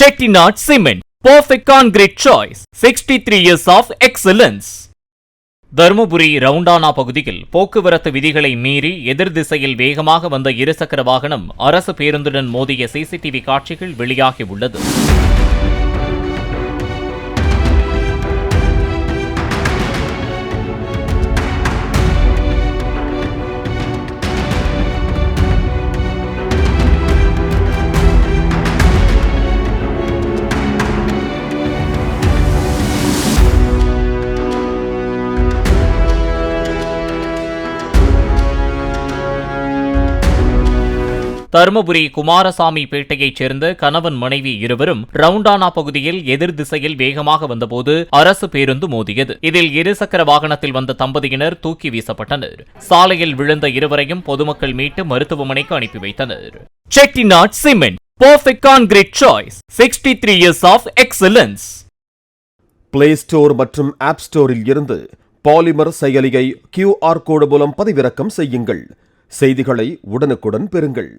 Chettinad Cement, perfect concrete choice. 63 years of excellence. Dharmapuri ரவுண்டானா பகுதியில் போக்குவரத்து விதிகளை மீறி எதிர் திசையில் வேகமாக வந்த இருசக்கர வாகனம் அரசு பேருந்துடன் மோதிய சிசிடிவி காட்சிகள் வெளியாகியுள்ளது தருமபுரி குமாரசாமி பேட்டையைச் சேர்ந்த கணவன் மனைவி இருவரும் ரவுண்டானா பகுதியில் எதிர் திசையில் வேகமாக வந்தபோது அரசு பேருந்து மோதியது. இதில் இருசக்கர வாகனத்தில் வந்த தம்பதியினர் தூக்கி வீசப்பட்டனர். சாலையில் விழுந்த இருவரையும் பொதுமக்கள் மீட்டு மருத்துவமனைக்கு அனுப்பி வைத்தனர். Chettinad cement perfect concrete choice sixty three years of excellence play store மற்றும் ஆப் ஸ்டோரில் இருந்து பாலிமர் செயலியை கியூஆர் கோடு மூலம் பதிவிறக்கம் செய்யுங்கள். செய்திகளை உடனுக்குடன் பெறுங்கள்.